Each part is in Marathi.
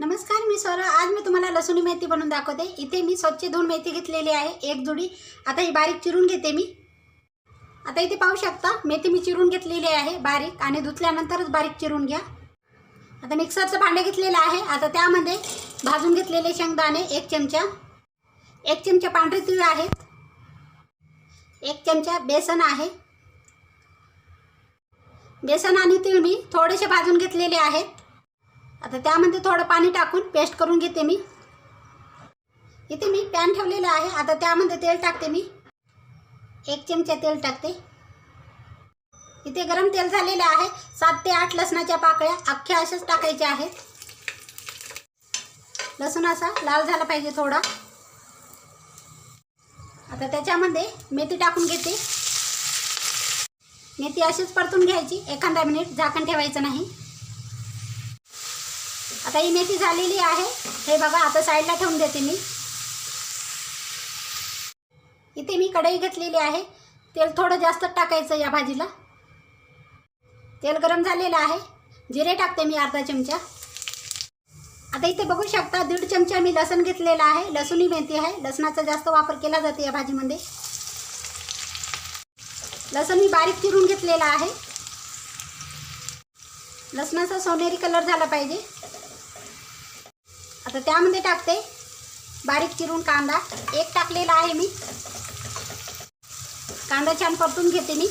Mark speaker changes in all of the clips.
Speaker 1: नमस्कार मी स्वरा आज मी तुम्हाला लसूणी मेथी बनवून दाखवते. इथे मी स्वच्छ धुवून मेथी घेतलेली आहे एक जुडी. आता ही बारीक चिरून घेते मी. आता इथे पाहू शकता मेथी मी चिरून घेतलेली आहे बारीक आणि धुतल्यानंतरच बारीक चिरून घ्या. आता मिक्सरचं भांडे घेतलेलं आहे. आता त्यामध्ये भाजून घेतलेले शेंगदाणे एक चमचा. एक चमचा पांढरे तीळ आहेत. एक चमचा बेसन आहे. बेसन आणि तीळ मी थोडेसे भाजून घेतलेले आहेत. आता त्यामध्ये थोडं पाणी टाकून पेस्ट करून घेते मी. इथे मी पॅन ठेवलेलं आहे. आता त्यामध्ये तेल टाकते मी. एक चमचा तेल टाकते. इथे गरम तेल झालेलं आहे. सात ते आठ लसणाच्या पाकळ्या अख्ख्या अशाच टाकायच्या आहेत. लसूण असा लाल झाला पाहिजे थोडा. आता त्याच्यामध्ये मेथी टाकून घेते. मेथी अशीच परतून घ्यायची. एखादा मिनिट झाकण ठेवायचं नाही. आता ही मेथी झालेली आहे. हे बघा आता साईडला ठेवून देते मी. इथे मी कढई घेतलेली आहे. तेल थोडं जास्त टाकायचं या भाजीला. तेल गरम झालेलं आहे. जिरे टाकते मी अर्धा चमचा. आता इथे बघू शकता दीड चमचा मी लसण घेतलेला आहे. लसूणही मेथी आहे. लसणाचा जास्त वापर केला जातो या भाजीमध्ये. लसूण मी बारीक चिरून घेतलेला आहे. लसणाचा सोनेरी कलर झाला पाहिजे. आता त्यामध्ये टाकते. बारीक चिरून कांदा. एक टाकलेला आहे मी. कांदा छान परतून घेते मी.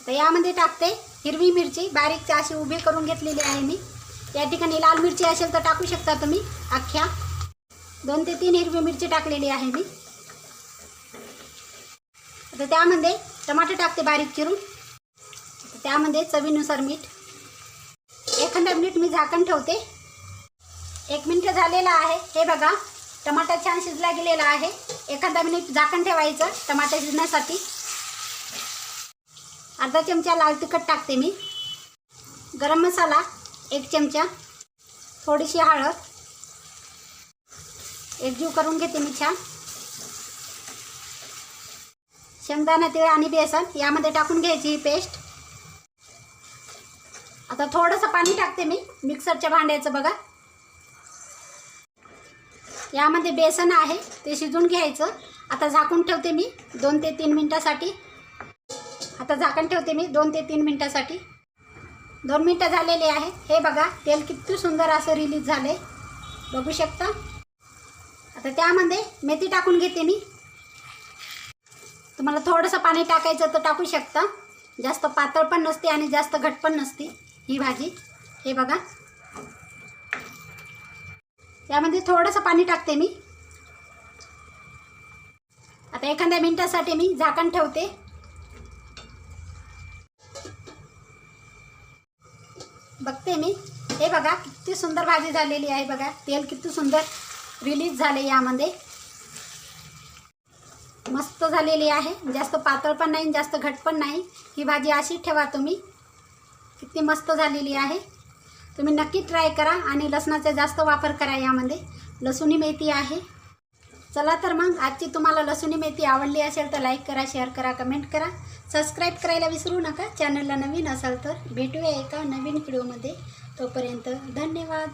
Speaker 1: आता यामध्ये टाकते हिरवी मिरची. बारीक अशी उभी करून घेतलेली आहे मी. या ठिकाणी लाल मिरची असेल तर टाकू शकता तुम्ही अख्ख्या. दोन ते तीन हिरवी मिरची टाकलेली आहे मी. आता त्यामध्ये टमाटर टाकते बारीक चिरून. त्यामध्ये चवीनुसार मीठ. एखादा मिनिट मी झाकण ठेवते. एक मिनटं झालेलं आहे. हे बघा टमाटर छान शिजला गेलेला आहे. एखादा मिनिट झाकण ठेवायचं टमाटर शिजण्यासाठी. अर्धा चमचा लाल तिखट टाकते मी. गरम मसाला एक चमचा. थोडीशी हळद. एकजीव करून घेते मी छान. शेंगदाणा तिळ आणि बेसन यामध्ये टाकून घ्यायची ही पेस्ट. आता थोडंसं पाणी टाकते मी मिक्सरच्या भांड्याचं बघा. यामध्ये बेसन आहे ते शिजून घ्यायचं. आता झाकून ठेवते मी दोन ते तीन मिनटासाठी. आता झाकण ठेवते मी दोन ते तीन मिनटासाठी. दोन मिनटं झालेले आहे हे बघा तेल किती सुंदर असं रिलीज झाले बघू शकता? आता त्यामध्ये मेथी टाकून घेते मी. तुम्हाला थोडंसं पाणी टाकायचं तर टाकू शकता. जास्त पातळ पण नसते आणि जास्त घट पण नसते ही भाजी. हे बघा. यामध्ये थोडंसं पाणी टाकते मी. आता एखाद्या मिनटासाठी मी झाकण ठेवते. बघते मी. हे बघा किती सुंदर भाजी झालेली आहे बघा. तेल किती सुंदर रिलीज झाले यामध्ये. मस्त झालेली आहे. जास्त पातळ पण नाही जास्त घट पण नाही. ही भाजी अशी ठेवा तुम्ही. किती मस्त झालेली आहे. तुम्ही नक्की ट्राय करा आणि लसणाचा जास्त वापर करा यामध्ये. लसुणी मेथी आहे. चला तर मग आजची तुम्हाला लसुणी मेथी आवडली असेल तर लाईक करा शेअर करा कमेंट करा. सबस्क्राईब करायला विसरू नका. चॅनलला नवीन असाल तर भेटूया एका नवीन व्हिडिओमध्ये तोपर्यंत धन्यवाद.